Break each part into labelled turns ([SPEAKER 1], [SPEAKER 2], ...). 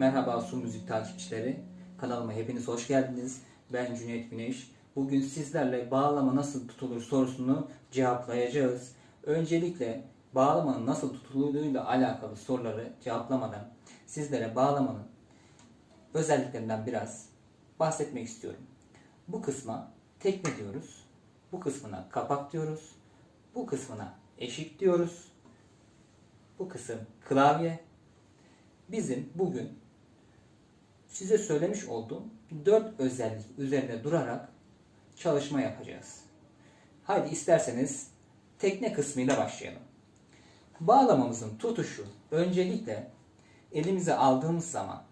[SPEAKER 1] Merhaba Su Müzik takipçileri. Kanalıma hepiniz hoş geldiniz. Ben Cüneyt Güneş. Bugün sizlerle bağlama nasıl tutulur sorusunu cevaplayacağız. Öncelikle bağlamanın nasıl tutulduğuyla alakalı soruları cevaplamadan sizlere bağlamanın özelliklerinden biraz bahsetmek istiyorum. Bu kısma tekne diyoruz. Bu kısmına kapak diyoruz. Bu kısmına eşik diyoruz. Bu kısım klavye. Bizim bugün size söylemiş olduğum dört özellik üzerine durarak çalışma yapacağız. Haydi isterseniz tekne kısmıyla başlayalım. Bağlamamızın tutuşu öncelikle elimize aldığımız zaman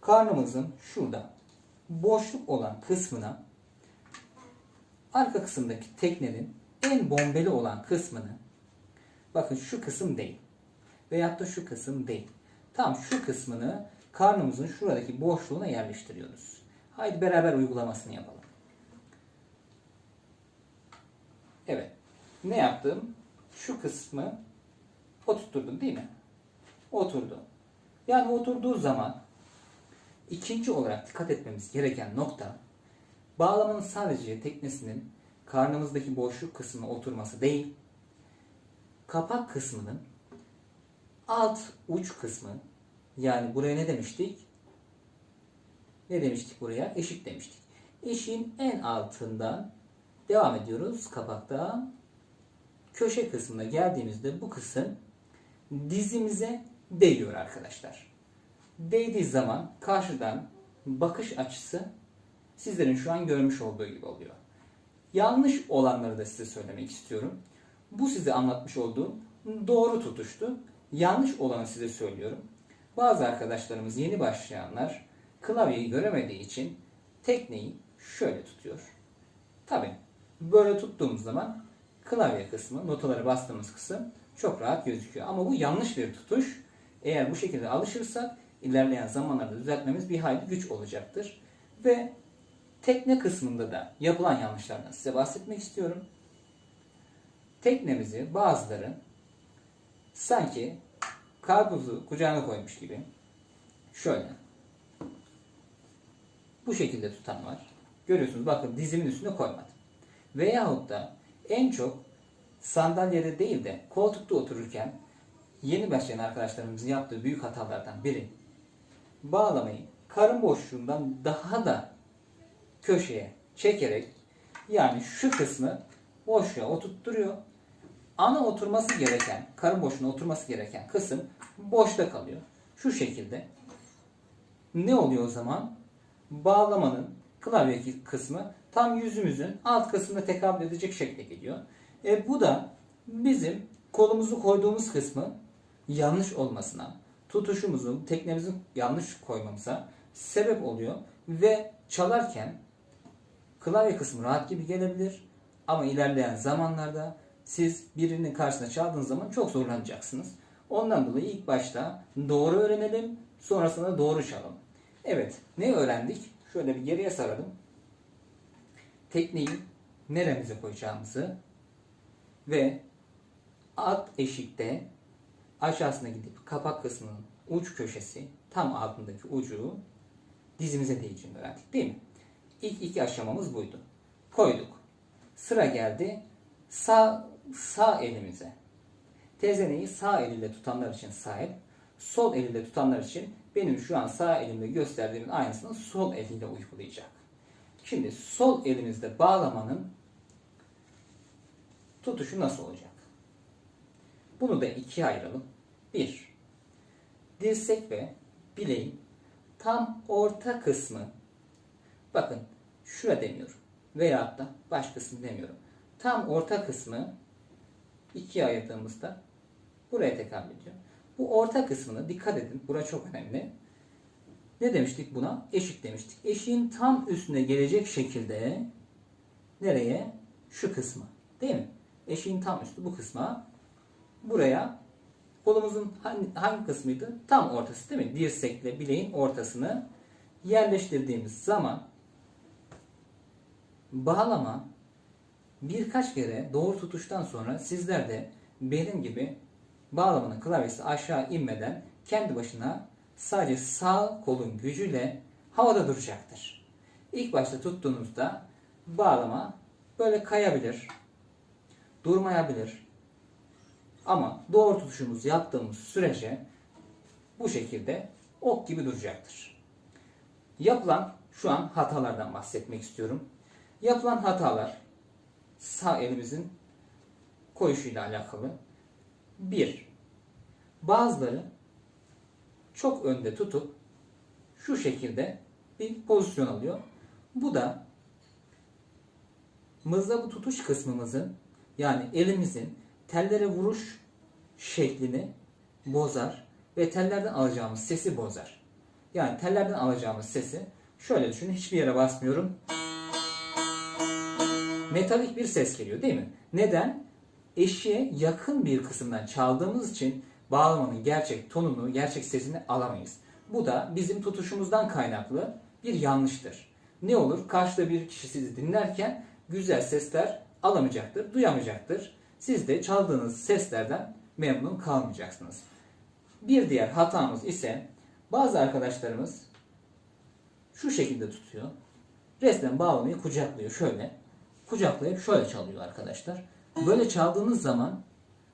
[SPEAKER 1] karnımızın şurada boşluk olan kısmına arka kısımdaki teknenin en bombeli olan kısmını bakın şu kısım değil veyahut da şu kısım değil. Tam şu kısmını karnımızın şuradaki boşluğuna yerleştiriyoruz. Haydi beraber uygulamasını yapalım. Evet. Ne yaptım? Şu kısmı oturtturdum değil mi? Oturdu. Yani oturduğu zaman ikinci olarak dikkat etmemiz gereken nokta bağlamanın sadece teknesinin karnımızdaki boşluk kısmına oturması değil, kapak kısmının alt uç kısmı yani buraya ne demiştik? Ne demiştik buraya? Eşik demiştik. Eşiğin en altından devam ediyoruz kapakta. Köşe kısmına geldiğimizde bu kısım dizimize değiyor arkadaşlar. Değdiği zaman karşıdan bakış açısı sizlerin şu an görmüş olduğu gibi oluyor. Yanlış olanları da size söylemek istiyorum. Bu size anlatmış olduğum doğru tutuştu. Yanlış olanı size söylüyorum. Bazı arkadaşlarımız yeni başlayanlar klavyeyi göremediği için tekneyi şöyle tutuyor. Tabi böyle tuttuğumuz zaman klavye kısmı, notaları bastığımız kısım çok rahat gözüküyor. Ama bu yanlış bir tutuş. Eğer bu şekilde alışırsak ilerleyen zamanlarda düzeltmemiz bir hayli güç olacaktır. Ve tekne kısmında da yapılan yanlışlardan size bahsetmek istiyorum. Teknemizi bazıları sanki karpuzu kucağına koymuş gibi şöyle bu şekilde tutan var. Görüyorsunuz bakın dizimin üstüne koymadım. Veyahut da en çok sandalyede değil de koltukta otururken yeni başlayan arkadaşlarımızın yaptığı büyük hatalardan biri bağlamayı karın boşluğundan daha da köşeye çekerek yani şu kısmı boşluğa oturtturuyor. Ana oturması gereken, karın boşluğuna oturması gereken kısım boşta kalıyor. Şu şekilde. Ne oluyor o zaman? Bağlamanın klavye kısmı tam yüzümüzün alt kısmına tekabül edecek şekle geliyor. E bu da bizim kolumuzu koyduğumuz kısmı yanlış olmasına, tutuşumuzun, teknemizin yanlış koymamıza sebep oluyor ve çalarken klavye kısmı rahat gibi gelebilir ama ilerleyen zamanlarda siz birinin karşısına çaldığınız zaman çok zorlanacaksınız. Ondan dolayı ilk başta doğru öğrenelim, sonrasında doğru çalalım. Evet, ne öğrendik? Şöyle bir geriye saralım. Tekneyi neremize koyacağımızı ve alt eşikte aşağısına gidip kapak kısmının uç köşesi tam altındaki ucu dizimize değeceğini öğrendik değil mi? İlk iki aşamamız buydu. Koyduk. Sıra geldi sağ sağ elimize. Tezeneyi sağ eliyle tutanlar için sahip, sol eliyle tutanlar için benim şu an sağ elimde gösterdiğimin aynısını sol eliyle uygulayacak. Şimdi sol elimizde bağlamanın tutuşu nasıl olacak? Bunu da ikiye ayıralım. Bir, dirsek ve bileğin tam orta kısmı bakın şura demiyorum veyahut da baş kısmı demiyorum. Tam orta kısmı ikiye ayırdığımızda buraya tekabül ediyor. Bu orta kısmını dikkat edin. Bura çok önemli. Ne demiştik buna? Eşik demiştik. Eşiğin tam üstüne gelecek şekilde nereye? Şu kısmı. Değil mi? Eşiğin tam üstü bu kısma. Buraya kolumuzun hangi, hangi kısmıydı? Tam ortası değil mi? Dirsekle bileğin ortasını yerleştirdiğimiz zaman bağlama birkaç kere doğru tutuştan sonra sizler de benim gibi bağlamanın klavyesi aşağı inmeden kendi başına sadece sağ kolun gücüyle havada duracaktır. İlk başta tuttuğunuzda bağlama böyle kayabilir, durmayabilir. Ama doğru tutuşumuzu yaptığımız sürece bu şekilde ok gibi duracaktır. Yapılan şu an hatalardan bahsetmek istiyorum. Yapılan hatalar sağ elimizin koyuşuyla alakalı. Bir, bazıları çok önde tutup şu şekilde bir pozisyon alıyor. Bu da mızrabı tutuş kısmımızın yani elimizin tellere vuruş şeklini bozar ve tellerden alacağımız sesi bozar. Yani tellerden alacağımız sesi şöyle düşünün hiçbir yere basmıyorum. Metalik bir ses geliyor değil mi? Neden? Eşiğe yakın bir kısımdan çaldığımız için bağlamanın gerçek tonunu, gerçek sesini alamayız. Bu da bizim tutuşumuzdan kaynaklı bir yanlıştır. Ne olur? Karşıda bir kişi sizi dinlerken güzel sesler alamayacaktır, duyamayacaktır. Siz de çaldığınız seslerden memnun kalmayacaksınız. Bir diğer hatamız ise bazı arkadaşlarımız şu şekilde tutuyor. Resmen bağlamayı kucaklıyor şöyle. Kucaklayıp şöyle çalıyor arkadaşlar. Böyle çaldığınız zaman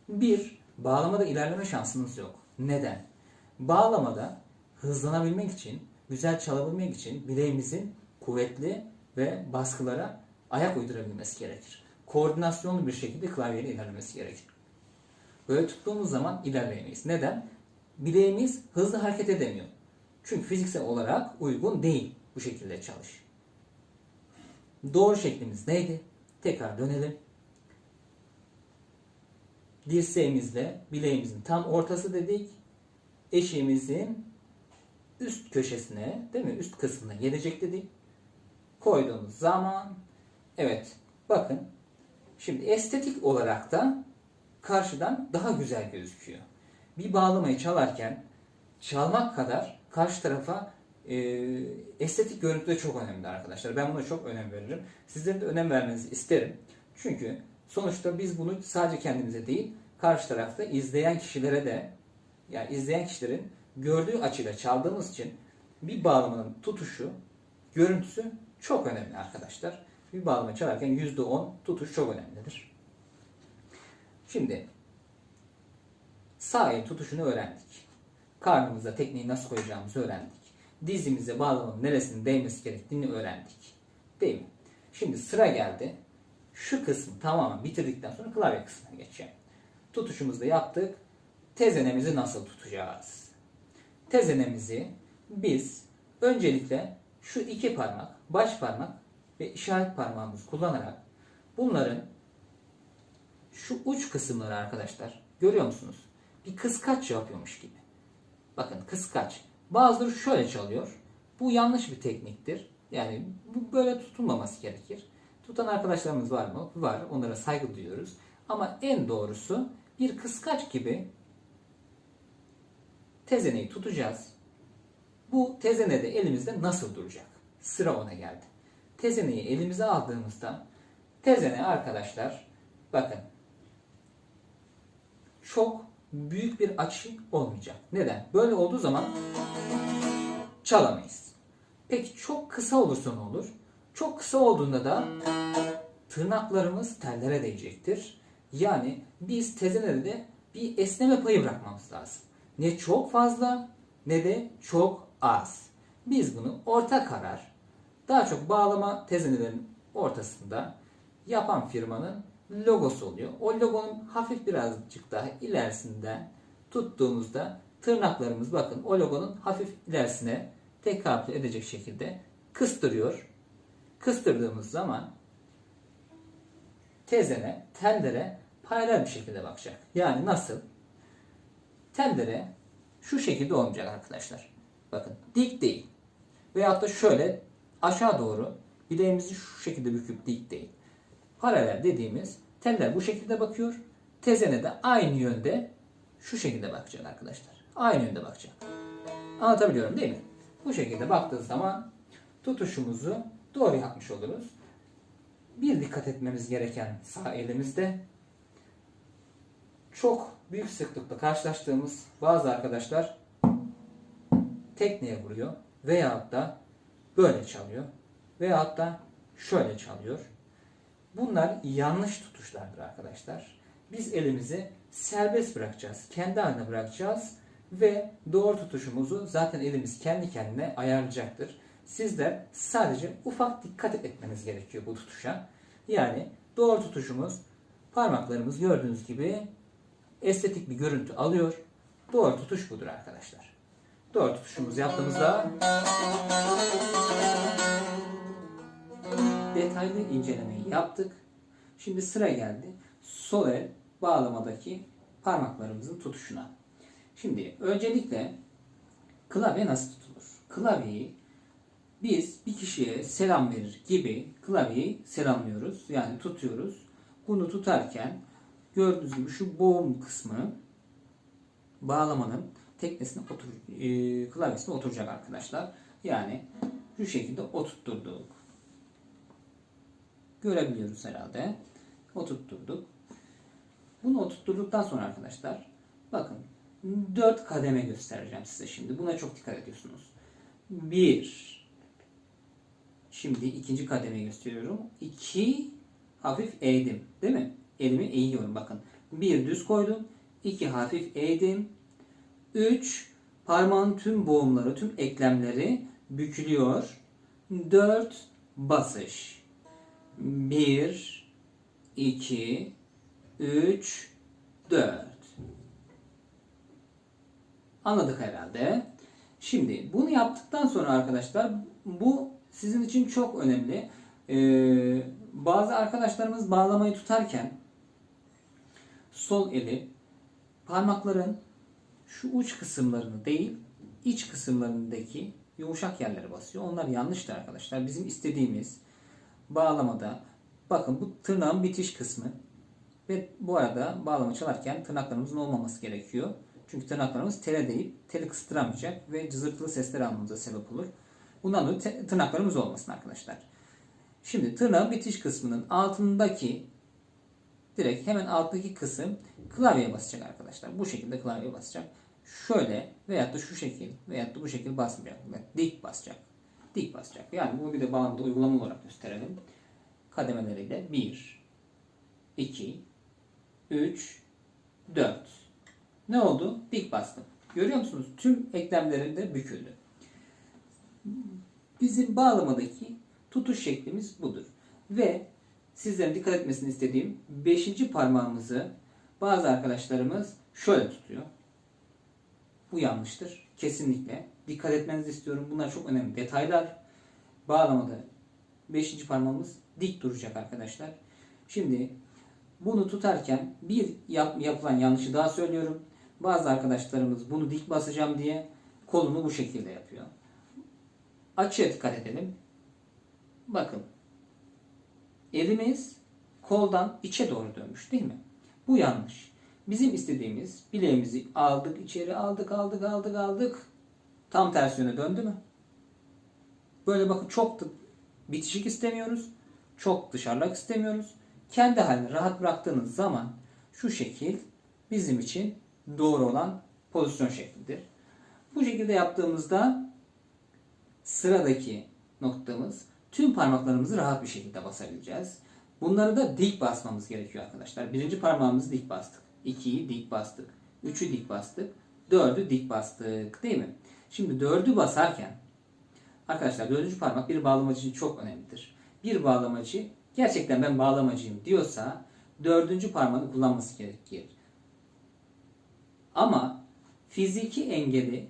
[SPEAKER 1] bir, bağlamada ilerleme şansınız yok. Neden? Bağlamada hızlanabilmek için, güzel çalabilmek için bileğimizin kuvvetli ve baskılara ayak uydurabilmesi gerekir. Koordinasyonlu bir şekilde klavyeyle ilerlemesi gerekir. Böyle tuttuğumuz zaman ilerleyemeyiz. Neden? Bileğimiz hızlı hareket edemiyor. Çünkü fiziksel olarak uygun değil bu şekilde çalış. Doğru şeklimiz neydi? Tekrar dönelim. Dirseğimizle bileğimizin tam ortası dedik. Eşiğimizin üst köşesine, değil mi? Üst kısmına gelecek dedik. Koyduğumuz zaman evet bakın şimdi estetik olarak da karşıdan daha güzel gözüküyor. Bir bağlamayı çalarken çalmak kadar karşı tarafa e, estetik görüntü de çok önemli arkadaşlar. Ben buna çok önem veririm. Sizlerin de önem vermenizi isterim. Çünkü sonuçta biz bunu sadece kendimize değil, karşı tarafta izleyen kişilere de yani izleyen kişilerin gördüğü açıyla çaldığımız için bir bağlamanın tutuşu, görüntüsü çok önemli arkadaşlar. Bir bağlama çalarken %10 tutuş çok önemlidir. Şimdi sağ el tutuşunu öğrendik. Karnımıza tekniği nasıl koyacağımızı öğrendik. Dizimize bağlamanın neresinin değmesi gerektiğini öğrendik. Değil mi? Şimdi sıra geldi. Şu kısmı tamamen bitirdikten sonra klavye kısmına geçeceğim. Tutuşumuzu da yaptık. Tezenemizi nasıl tutacağız? Tezenemizi biz öncelikle şu iki parmak, baş parmak ve işaret parmağımızı kullanarak bunların şu uç kısımları arkadaşlar görüyor musunuz? Bir kıskaç yapıyormuş gibi. Bakın kıskaç. Bazıları şöyle çalıyor. Bu yanlış bir tekniktir. Yani bu böyle tutulmaması gerekir. Tutan arkadaşlarımız var mı? Var. Onlara saygı duyuyoruz. Ama en doğrusu bir kıskaç gibi tezeneyi tutacağız. Bu tezene de elimizde nasıl duracak? Sıra ona geldi. Tezeneyi elimize aldığımızda tezene arkadaşlar bakın çok büyük bir açı olmayacak. Neden? Böyle olduğu zaman çalamayız. Peki çok kısa olursa ne olur? Çok kısa olduğunda da tırnaklarımız tellere değecektir. Yani biz tezenede de bir esneme payı bırakmamız lazım. Ne çok fazla ne de çok az. Biz bunu orta karar, daha çok bağlama tezenelerin ortasında yapan firmanın logosu oluyor. O logonun hafif birazcık daha ilerisinden tuttuğumuzda tırnaklarımız bakın o logonun hafif ilerisine tekabül edecek şekilde kıstırıyor. Kıstırdığımız zaman tezene, tellere paralel bir şekilde bakacak. Yani nasıl? Tellere şu şekilde olmayacak arkadaşlar. Bakın dik değil. Veyahut da şöyle aşağı doğru bileğimizi şu şekilde büküp dik değil. Paralel dediğimiz teller bu şekilde bakıyor. Tezene de aynı yönde şu şekilde bakacak arkadaşlar. Aynı yönde bakacak. Anlatabiliyorum değil mi? Bu şekilde baktığı zaman tutuşumuzu doğru yapmış oluruz. Bir dikkat etmemiz gereken sağ elimizde çok büyük sıklıkla karşılaştığımız bazı arkadaşlar tekneye vuruyor veyahut da böyle çalıyor veyahut da şöyle çalıyor. Bunlar yanlış tutuşlardır arkadaşlar. Biz elimizi serbest bırakacağız. Kendi haline bırakacağız ve doğru tutuşumuzu zaten elimiz kendi kendine ayarlayacaktır. Sizler sadece ufak dikkat etmeniz gerekiyor bu tutuşa. Yani doğru tutuşumuz parmaklarımız gördüğünüz gibi estetik bir görüntü alıyor. Doğru tutuş budur arkadaşlar. Doğru tutuşumuzu yaptığımızda detaylı incelemeyi yaptık. Şimdi sıra geldi sol el bağlamadaki parmaklarımızın tutuşuna. Şimdi öncelikle klavye nasıl tutulur? Klavyeyi biz bir kişiye selam verir gibi klavyeyi selamlıyoruz. Yani tutuyoruz. Bunu tutarken gördüğünüz gibi şu boğum kısmı bağlamanın teknesine otur, e, klavyesine oturacak arkadaşlar. Yani şu şekilde oturtturduk. Görebiliyoruz herhalde. Oturtturduk. Bunu oturtturduktan sonra arkadaşlar bakın 4 kademe göstereceğim size şimdi. Buna çok dikkat ediyorsunuz. 1 Şimdi ikinci kademe gösteriyorum. 2 hafif eğdim. Değil mi? Elimi eğiyorum bakın. 1 düz koydum. 2 hafif eğdim. 3 parmağın tüm boğumları, tüm eklemleri bükülüyor. 4 basış. 1 2 3 4 Anladık herhalde. Şimdi bunu yaptıktan sonra arkadaşlar bu sizin için çok önemli. Ee, bazı arkadaşlarımız bağlamayı tutarken sol eli parmakların şu uç kısımlarını değil iç kısımlarındaki yumuşak yerlere basıyor. Onlar yanlıştır arkadaşlar. Bizim istediğimiz bağlamada bakın bu tırnağın bitiş kısmı ve bu arada bağlama çalarken tırnaklarımızın olmaması gerekiyor. Çünkü tırnaklarımız tele değip teli kıstıramayacak ve cızırtılı sesler almamıza sebep olur. Bundan dolayı tırnaklarımız olmasın arkadaşlar. Şimdi tırnağın bitiş kısmının altındaki direkt hemen alttaki kısım klavyeye basacak arkadaşlar. Bu şekilde klavyeye basacak. Şöyle veyahut da şu şekil veyahut da bu şekil basmayacak. Dik basacak. Dik basacak. Yani bunu bir de bağlamada uygulama olarak gösterelim. Kademeleriyle 1 2 3 4 Ne oldu? Dik bastım. Görüyor musunuz? Tüm eklemlerinde büküldü. Bizim bağlamadaki tutuş şeklimiz budur. Ve sizlerin dikkat etmesini istediğim 5. parmağımızı bazı arkadaşlarımız şöyle tutuyor. Bu yanlıştır. Kesinlikle. Dikkat etmenizi istiyorum. Bunlar çok önemli detaylar. Bağlamada 5. parmağımız dik duracak arkadaşlar. Şimdi bunu tutarken bir yap, yapılan yanlışı daha söylüyorum. Bazı arkadaşlarımız bunu dik basacağım diye kolunu bu şekilde yapıyor. Açıya dikkat edelim. Bakın. Elimiz koldan içe doğru dönmüş değil mi? Bu yanlış. Bizim istediğimiz bileğimizi aldık içeri aldık aldık aldık aldık. Tam ters yöne döndü mü? Böyle bakın çok da bitişik istemiyoruz. Çok dışarıdak istemiyoruz. Kendi haline rahat bıraktığınız zaman şu şekil bizim için doğru olan pozisyon şeklidir. Bu şekilde yaptığımızda sıradaki noktamız tüm parmaklarımızı rahat bir şekilde basabileceğiz. Bunları da dik basmamız gerekiyor arkadaşlar. Birinci parmağımızı dik bastık. İkiyi dik bastık. Üçü dik bastık. Dördü dik bastık. Değil mi? Şimdi dördü basarken arkadaşlar dördüncü parmak bir bağlamacı için çok önemlidir. Bir bağlamacı gerçekten ben bağlamacıyım diyorsa dördüncü parmağını kullanması gerekir. Ama fiziki engeli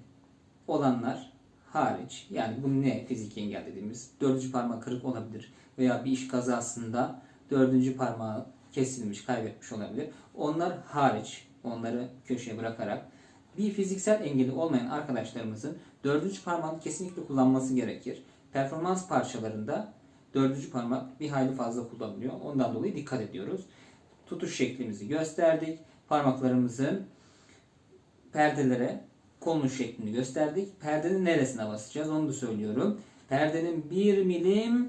[SPEAKER 1] olanlar hariç yani bu ne fiziki engel dediğimiz dördüncü parmak kırık olabilir veya bir iş kazasında dördüncü parmağı kesilmiş kaybetmiş olabilir. Onlar hariç onları köşeye bırakarak bir fiziksel engeli olmayan arkadaşlarımızın dördüncü parmağını kesinlikle kullanması gerekir. Performans parçalarında dördüncü parmak bir hayli fazla kullanılıyor. Ondan dolayı dikkat ediyoruz. Tutuş şeklimizi gösterdik. Parmaklarımızın perdelere konuş şeklini gösterdik. Perdenin neresine basacağız onu da söylüyorum. Perdenin 1 milim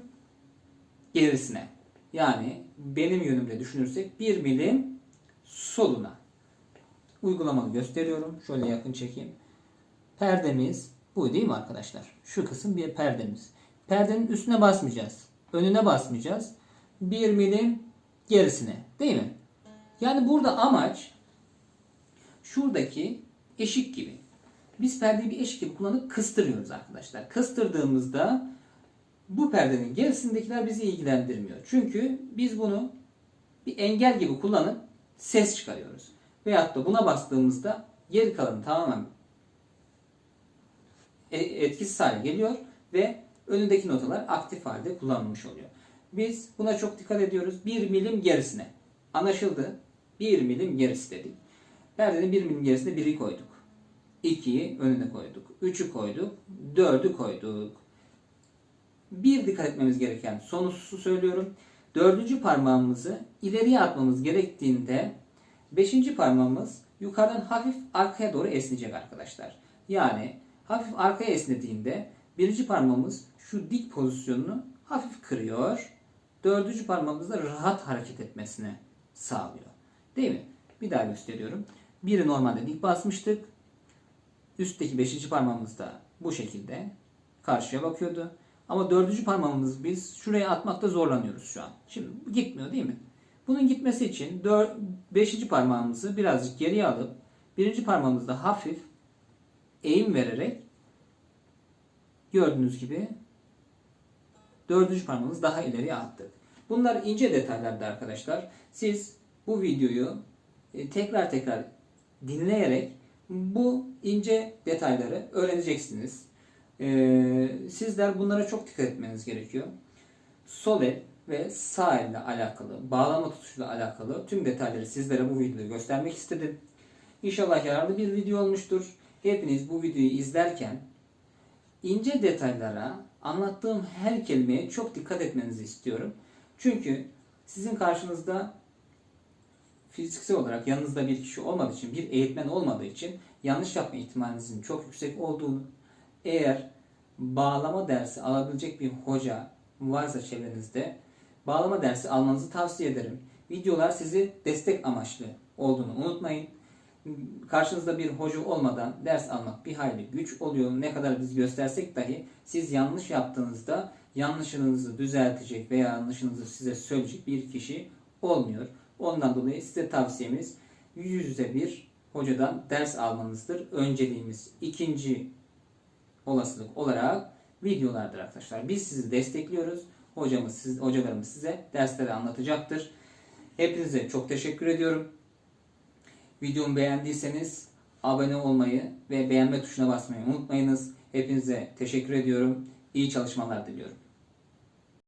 [SPEAKER 1] gerisine. Yani benim yönümle düşünürsek 1 milim soluna. Uygulamalı gösteriyorum. Şöyle yakın çekeyim. Perdemiz Bu değil mi arkadaşlar? Şu kısım bir perdemiz. Perdenin üstüne basmayacağız. Önüne basmayacağız. 1 milim gerisine. Değil mi? Yani burada amaç şuradaki eşik gibi. Biz perdeyi bir eşik gibi kullanıp kıstırıyoruz arkadaşlar. Kıstırdığımızda bu perdenin gerisindekiler bizi ilgilendirmiyor. Çünkü biz bunu bir engel gibi kullanıp ses çıkarıyoruz. Veyahut da buna bastığımızda geri kalanı tamamen e- etkisiz hale geliyor ve önündeki notalar aktif halde kullanılmış oluyor. Biz buna çok dikkat ediyoruz. 1 milim gerisine. Anlaşıldı. 1 milim gerisi dedik. Perdenin 1 milim gerisine 1'i koyduk. 2'yi önüne koyduk. 3'ü koyduk. 4'ü koyduk. Bir dikkat etmemiz gereken son hususu söylüyorum. Dördüncü parmağımızı ileriye atmamız gerektiğinde beşinci parmağımız yukarıdan hafif arkaya doğru esneyecek arkadaşlar. Yani hafif arkaya esnediğinde birinci parmağımız şu dik pozisyonunu hafif kırıyor. Dördüncü parmağımız da rahat hareket etmesine sağlıyor. Değil mi? Bir daha gösteriyorum. Biri normalde dik basmıştık. Üstteki beşinci parmağımız da bu şekilde karşıya bakıyordu. Ama dördüncü parmağımızı biz şuraya atmakta zorlanıyoruz şu an. Şimdi gitmiyor değil mi? Bunun gitmesi için dör, beşinci parmağımızı birazcık geriye alıp birinci parmağımızda hafif eğim vererek gördüğünüz gibi dördüncü parmağımızı daha ileriye attık. Bunlar ince detaylardı arkadaşlar. Siz bu videoyu e, tekrar tekrar dinleyerek bu ince detayları öğreneceksiniz. Ee, sizler bunlara çok dikkat etmeniz gerekiyor. Sol el ve sağ elle alakalı, bağlama tutuşuyla alakalı tüm detayları sizlere bu videoda göstermek istedim. İnşallah yararlı bir video olmuştur. Hepiniz bu videoyu izlerken ince detaylara, anlattığım her kelimeye çok dikkat etmenizi istiyorum. Çünkü sizin karşınızda fiziksel olarak yanınızda bir kişi olmadığı için, bir eğitmen olmadığı için yanlış yapma ihtimalinizin çok yüksek olduğunu, eğer bağlama dersi alabilecek bir hoca varsa çevrenizde bağlama dersi almanızı tavsiye ederim. Videolar sizi destek amaçlı olduğunu unutmayın. Karşınızda bir hoca olmadan ders almak bir hayli güç oluyor. Ne kadar biz göstersek dahi siz yanlış yaptığınızda yanlışınızı düzeltecek veya yanlışınızı size söyleyecek bir kişi olmuyor. Ondan dolayı size tavsiyemiz yüz yüze bir hocadan ders almanızdır. Önceliğimiz ikinci olasılık olarak videolardır arkadaşlar. Biz sizi destekliyoruz. Hocamız, siz, hocalarımız size dersleri anlatacaktır. Hepinize çok teşekkür ediyorum. Videomu beğendiyseniz abone olmayı ve beğenme tuşuna basmayı unutmayınız. Hepinize teşekkür ediyorum. İyi çalışmalar diliyorum.